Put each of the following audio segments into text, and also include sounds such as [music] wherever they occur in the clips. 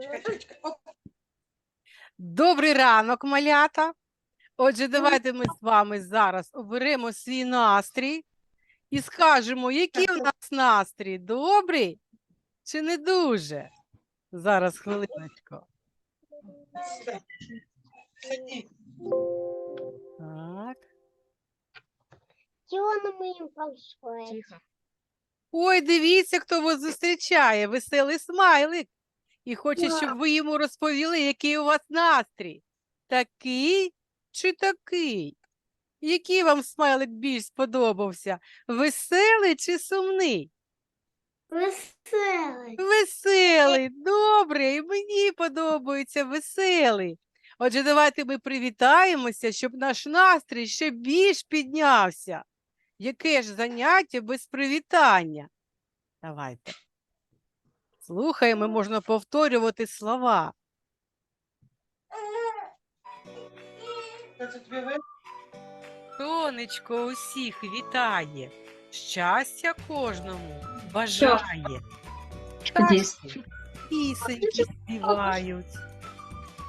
Чекай, чекай. Оп. Добрий ранок, малята. Отже, давайте ми з вами зараз оберемо свій настрій і скажемо, який у нас настрій? Добрий чи не дуже? Зараз хвилиночку. Так. Чего происходит? Тихо. Ой, дивіться, хто вас зустрічає. Веселий смайлик. І хоче, щоб ви йому розповіли, який у вас настрій. Такий чи такий? Який вам смайлик більш сподобався? Веселий чи сумний? Веселый. Веселий, добре, і мені подобається веселий. Отже, давайте ми привітаємося, щоб наш настрій ще більш піднявся. Яке ж заняття без привітання? Давайте. Слухаємо, можна повторювати слова. Сонечко усіх вітає, щастя кожному бажає. Пісеньки співають,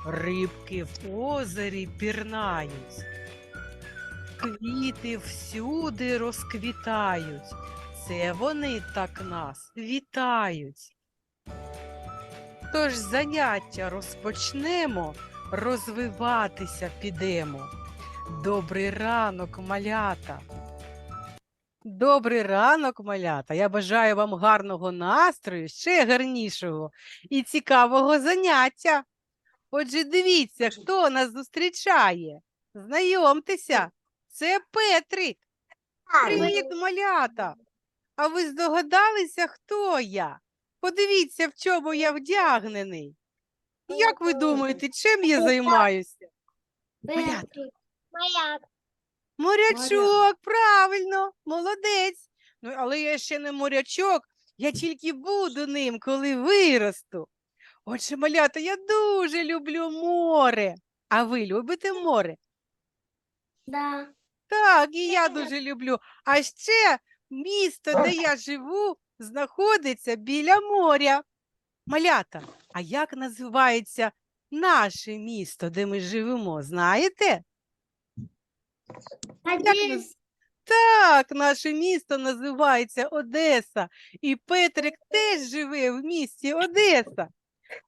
рибки в озері пірнають, квіти всюди розквітають. Це вони так нас вітають. Тож заняття розпочнемо, розвиватися підемо. Добрий ранок, малята. Добрий ранок, малята. Я бажаю вам гарного настрою, ще гарнішого і цікавого заняття. Отже, дивіться, хто нас зустрічає. Знайомтеся, це Петрик. Привіт, малята. А ви здогадалися, хто я? Подивіться, в чому я вдягнений. Як ви думаєте, чим я займаюся? Маяк. Морячок, правильно, молодець. Ну, але я ще не морячок, я тільки буду ним, коли виросту. Отже, малята, я дуже люблю море. А ви любите море? Да. Так, і я дуже люблю. А ще місто, де я живу, знаходиться біля моря. Малята, а як називається наше місто, де ми живемо? Знаєте? Як Так, наше місто називається Одеса, і Петрик теж живе в місті Одеса.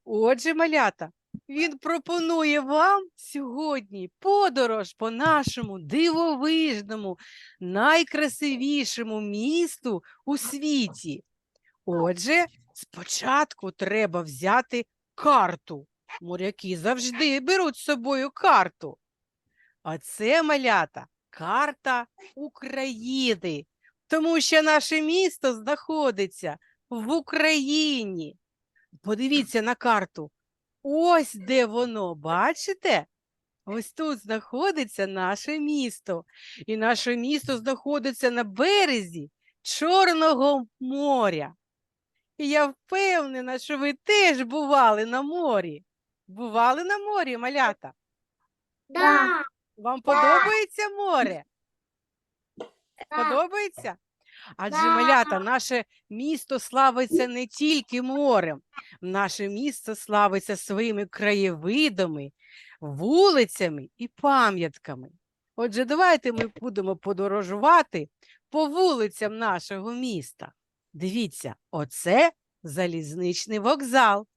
Отже, малята, він пропонує вам сьогодні подорож по нашому дивовижному, найкрасивішому місту у світі. Отже, спочатку треба взяти карту. Моряки завжди беруть з собою карту. А це малята карта України, тому що наше місто знаходиться в Україні. Подивіться на карту. Ось де воно, бачите? Ось тут знаходиться наше місто. І наше місто знаходиться на березі Чорного моря. І я впевнена, що ви теж бували на морі. Бували на морі, малята? Да. Вам подобається море? Подобається? Адже малята, наше місто славиться не тільки морем, наше місто славиться своїми краєвидами, вулицями і пам'ятками. Отже, давайте ми будемо подорожувати по вулицям нашого міста. Дивіться, оце залізничний вокзал.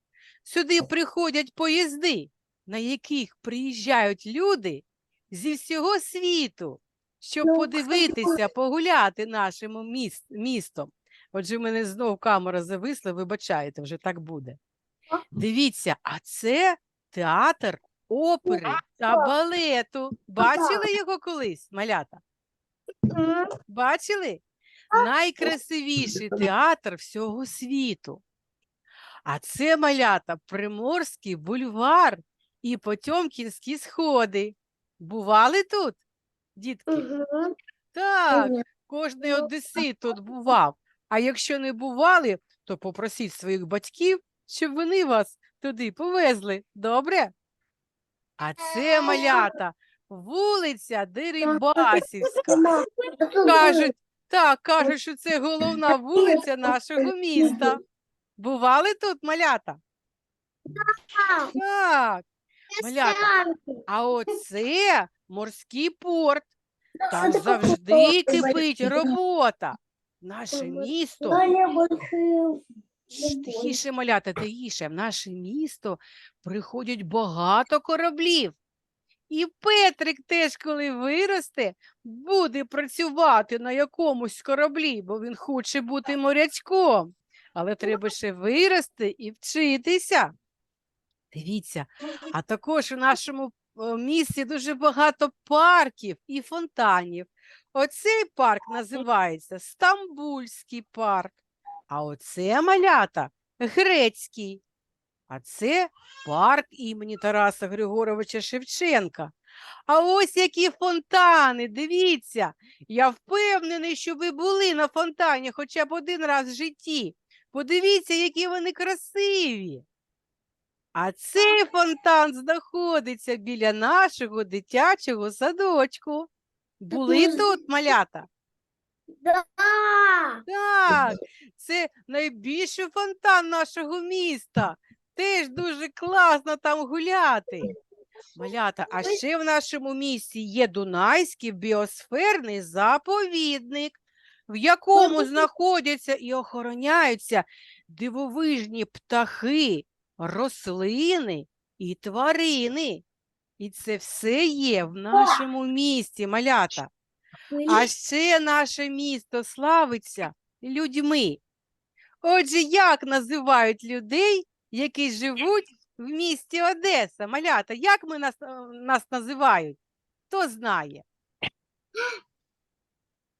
Сюди приходять поїзди, на яких приїжджають люди зі всього світу, щоб Ну, подивитися, погуляти нашим міс- містом. Отже, в мене знову камера зависла, вибачайте, вже так буде. Дивіться, а це театр опери та балету. Бачили його колись, малята? Бачили? Найкрасивіший театр всього світу. А це малята Приморський бульвар і Потьомкінські сходи. Бували тут, дітки? Мгм. Так, кожний одесит тут бував. А якщо не бували, то попросіть своїх батьків, щоб вони вас туди повезли. Добре? А це малята, вулиця Дерибасівська. Кажуть, так, кажуть, що це головна вулиця нашого міста. Бували тут малята? Так. Малята. А оце морський порт. Там завжди кипить робота. Наше місто Тихіше, малята, тихіше. В наше місто приходять багато кораблів. І Петрик теж, коли виросте, буде працювати на якомусь кораблі, бо він хоче бути морячком. Але треба ще вирости і вчитися. Дивіться, а також у нашому місті дуже багато парків і фонтанів. Оцей парк називається Стамбульський парк. А оце малята грецький. А це парк імені Тараса Григоровича Шевченка. А ось які фонтани, дивіться. Я впевнений, що ви були на фонтані хоча б один раз в житті. Подивіться, які вони красиві. А цей фонтан знаходиться біля нашого дитячого садочку. Були дуже тут малята? Да. Так, це найбільший фонтан нашого міста. Теж дуже класно там гуляти. Малята, а ще в нашому місті є Дунайський біосферний заповідник, в якому знаходяться і охороняються дивовижні птахи, рослини і тварини. І це все є в нашому місті, малята. А ще наше місто славиться людьми. Отже, як називають людей, які живуть в місті Одеса? Малята, як ми нас, е, нас називають? Хто знає?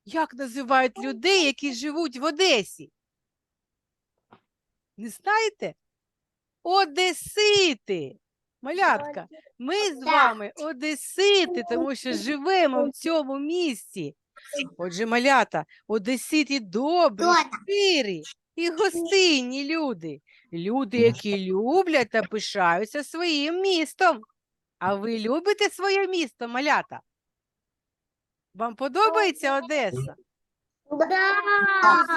Як називають людей, які живуть в Одесі? Не знаєте? Одесити. Малятка, ми з вами одесити, тому що живемо в цьому місті. Отже, малята, одесити добрі, щирі і гостинні люди. Люди, які люблять та пишаються своїм містом. А ви любите своє місто, малята? Вам подобається Одеса? Да.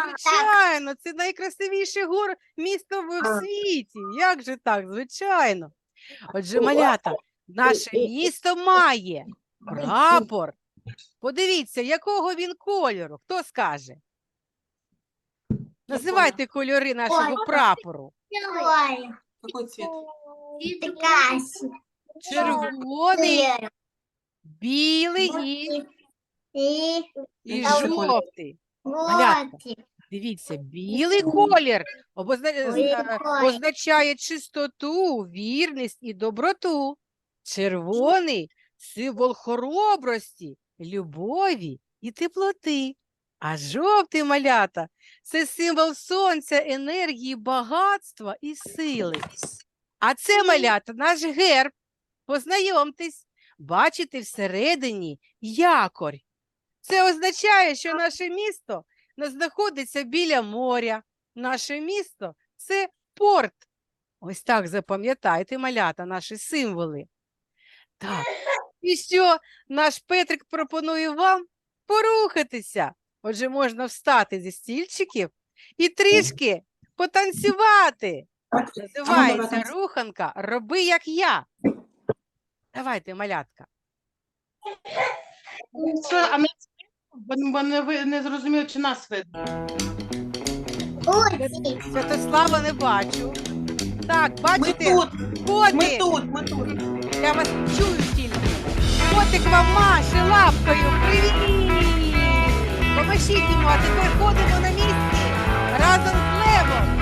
Звичайно, це найкрасивіше гор місто в в світі. Як же так? Звичайно. Отже, малята, наше місто має прапор. Подивіться, якого він кольору. Хто скаже? Називайте кольори нашого прапору. Ой, Какой цвет? Червоний, білий і, і Жовтий. Малятка. Дивіться, білий колір обозна- з- е, означає чистоту, вірність і доброту. Червоний символ хоробрості, любові і теплоти. А жовтий малята це символ сонця, енергії, багатства і сили. А це малята наш герб. Познайомтесь, бачите всередині якорь. Це означає, що наше місто знаходиться біля моря. Наше місто це порт. Ось так запам'ятайте, малята, наші символи. Так. І що наш Петрик пропонує вам порухатися. Отже, можна встати зі стільчиків і трішки потанцювати. Називається руханка Роби як я. Давайте, малятка. А ми бо, не, ви- не зрозуміли, чи нас видно. Святослава не бачу. Так, Ми бачите, тут, ми тут, ми тут. Я вас чую тільки. Котик вам маше лапкою. Привіт! Помашіть йому, а тепер ходимо на місці разом з левом.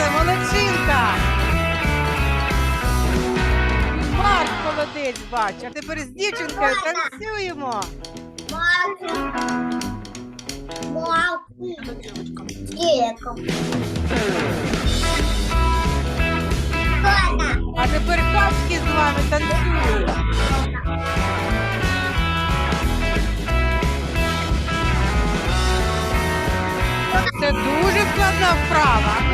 Аліса, молодчинка. Марк молодець бач, а тепер з дівчинкою танцюємо. А тепер качки з вами танцюють. Це дуже складна вправа.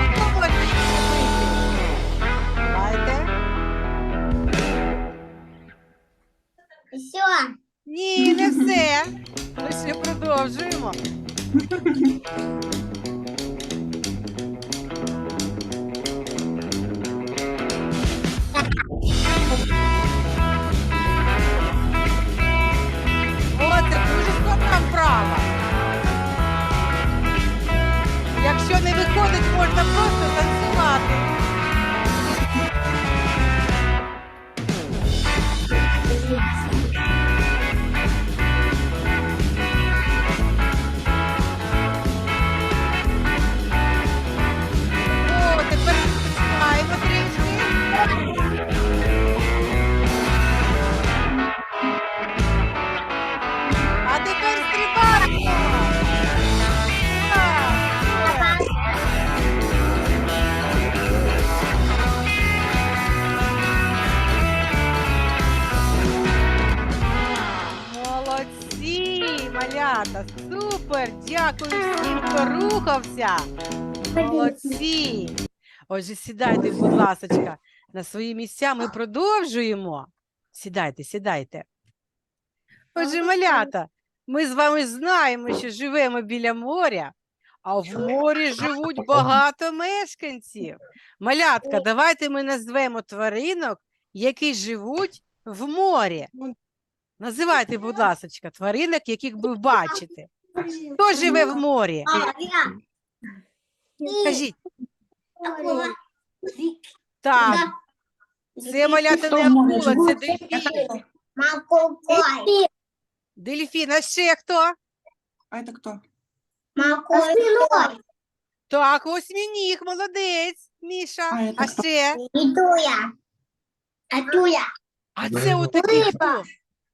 Ні, не [laughs] все. Ми ще продовжуємо. О, це дуже складна вправа. Якщо не виходить, можна просто танцювати. Малята, супер! Дякую всім, хто рухався. Молодці. Отже, сідайте, будь ласочка, на свої місця. Ми продовжуємо. Сідайте, сідайте. Отже, малята, ми з вами знаємо, що живемо біля моря, а в морі живуть багато мешканців. Малятка, давайте ми назвемо тваринок, які живуть в морі. Називайте, будь ласочка, тваринок, яких ви бачите. Хто живе в морі? Кажіть. Так, це малята не акула, це дельфін. Макукой. Дельфін, а ще хто? А это кто? Макукой. Так, осьмініг, молодець, Міша. А, це ще? Итуя. Атуя. А це отакий хто?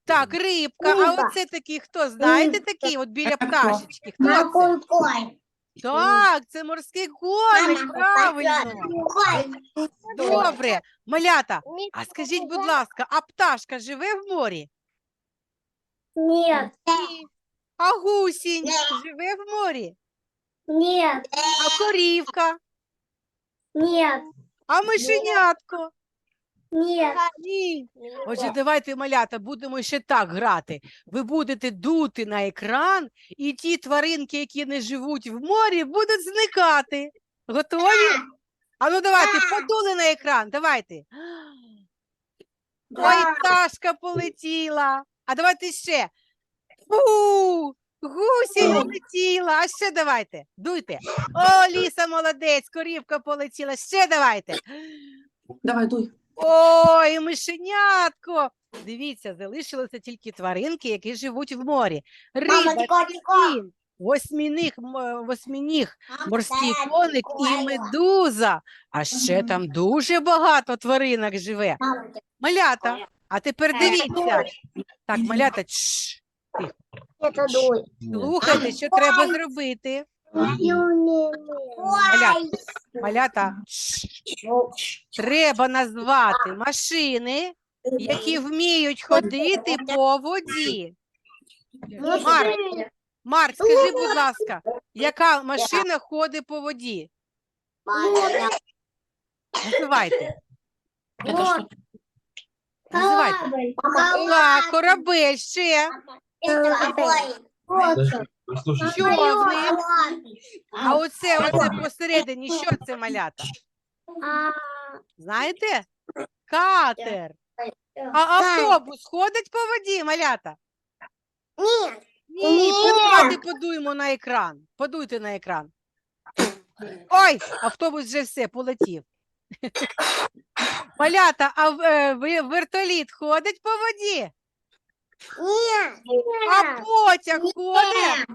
Так, рибка. А оце такий хто? Знаєте Риба. такий от біля пташечки? Хто це? Макукой. Так, це морський коник, правильно. Добре. Малята, а скажіть, будь ласка, а пташка живе в морі? Нет. Ні. А гусінь живе в морі? Нет. А корівка? Нет. А мишенятко? Нет. Ні. Отже, давайте, малята, будемо ще так грати. Ви будете дути на екран, і ті тваринки, які не живуть в морі, будуть зникати. Готові? А ну давайте, подули на екран, давайте. Ой, пташка полетіла. А давайте ще. Фу, гусінь полетіла. А ще давайте. Дуйте. О, ліса молодець, корівка полетіла. Ще давайте. Давай, дуй. Ой, мишенятко. Дивіться, залишилися тільки тваринки, які живуть в морі. Риба, дельфін, восьмініг, м- восьмініг, морський коник і медуза. А ще там дуже багато тваринок живе. Малята, а тепер дивіться. Так, малята, чш, Это слухайте, що треба зробити. Ой. Малята, треба назвати машини, які вміють ходити по воді. Марк, Марк, скажи, будь ласка, яка машина ходить по воді? Називайте. Називайте. Так, корабель ще. Послушай, Човник. А оце, оце посередині, що це малята? Знаєте? Катер. А автобус ходить по воді, малята? Нет. Ні, Ні. давайте подуємо на екран. Подуйте на екран. Ой, автобус вже все, полетів. Малята, а в- е, ви- вертоліт ходить по воді? Нет. А потяг ходить?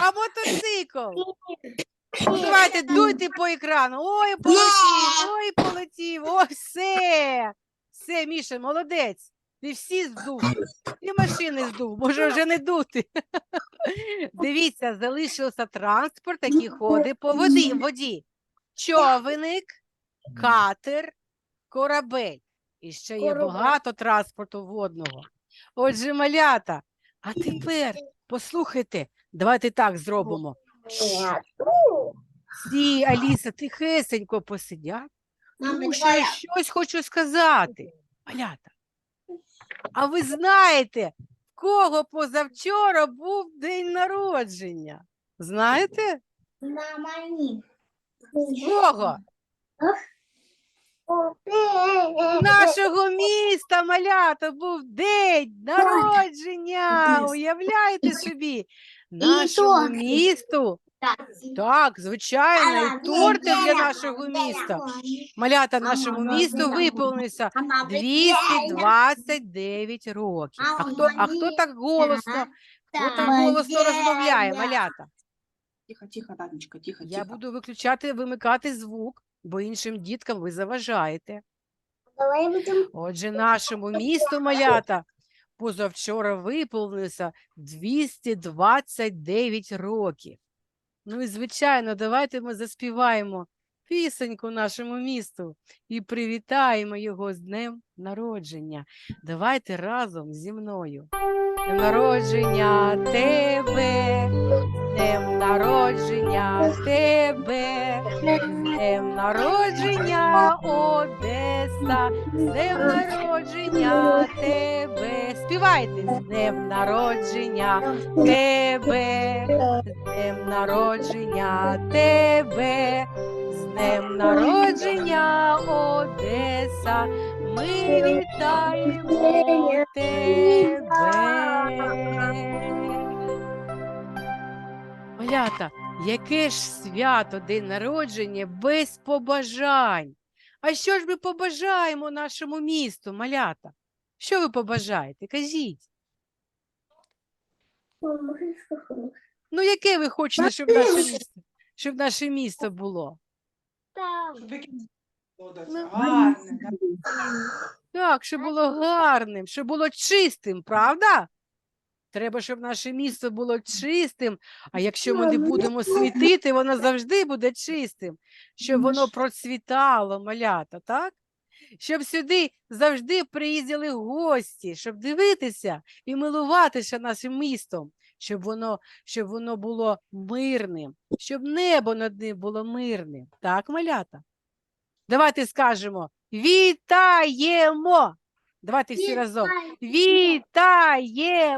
А мотоцикл? Ну, Давайте дуйте по екрану. Ой, полетів, ой, полетів, ой, все. Все, Міша, молодець. Ти всі здув. І машини здув, може вже не дути. Дивіться, залишився транспорт, який ходить по воді. воді. Човник, катер, корабель. І ще є багато транспорту водного. Отже, малята, а тепер послухайте, давайте так зробимо. Всі, Аліса, тихесенько посидять, тому що я щось хочу сказати. Малята. А ви знаєте, в кого позавчора був день народження? Знаєте? В кого? Нашого міста, малята, був день народження. Уявляєте собі? Нашому місту. Так, звичайно, і торти для нашого міста. Малята нашому місту виповнилося 229 років. А хто, а хто так голосно, хто так голосно розмовляє, малята? Тихо, тихо, Танечка, тихо, Я буду виключати, вимикати звук, бо іншим діткам ви заважаєте. Отже, [laughs] нашому місту малята позавчора виповнилося 229 років. Ну і звичайно, давайте ми заспіваємо пісеньку нашому місту і привітаємо його з днем народження. Давайте разом зі мною. Днем народження тебе, днем народження тебе, днем народження Одеса, з народження тебе. Співайте з днем народження тебе, з днем народження тебе, з днем народження Одеса. Ми вітаємо тебе. Малята, яке ж свято день народження без побажань? А що ж ми побажаємо нашому місту, малята? Що ви побажаєте? Кажіть. Ну, яке ви хочете, щоб наше місто, щоб наше місто було? Ну? Так, щоб було гарним, щоб було чистим, правда? Треба, щоб наше місто було чистим, а якщо ми не будемо світити, [laughs] воно завжди буде чистим, щоб воно процвітало, малята, так? Щоб сюди завжди приїздили гості, щоб дивитися і милуватися нашим містом, щоб воно, щоб воно було мирним, щоб небо над ним було мирним. Так, малята? Давайте скажемо вітаємо. Давайте всі разом. Вітаємо.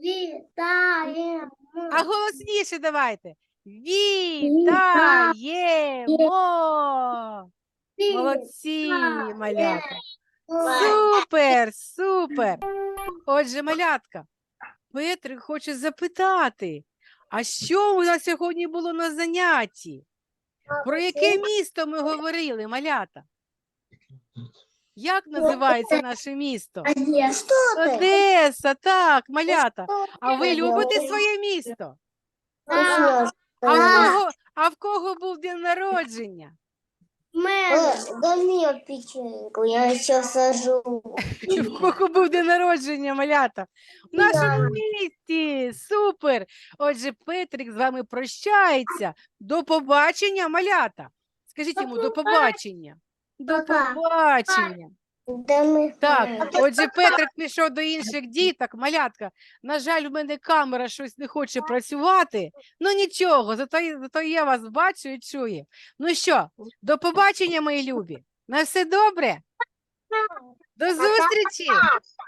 Вітаємо. А голосніше давайте. Вітаємо. Молодці, малята. Супер, супер. Отже, малятка, Петрик хоче запитати, а що у нас сьогодні було на занятті? Про яке місто ми говорили, малята? Як називається наше місто? Ти? Одеса, так, малята. А ви любите своє місто? А в кого, а в кого був день народження? Э, Дай печеньку, я еще сажу. [laughs] В кого був день народження, малята? В нашому місті. Супер. Отже, Петрик з вами прощається. До побачення, малята. Скажіть йому до побачення. До побачення. Так, отже, Петрик пішов до інших діток, малятка. На жаль, у мене камера щось не хоче працювати. Ну нічого, зато, я- зато я вас бачу і чую. Ну що, до побачення, мої любі. На все добре? До зустрічі!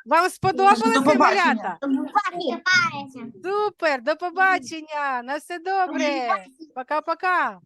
Вам сподобалося, малята? Супер, до побачення! На все добре! Пока-пока!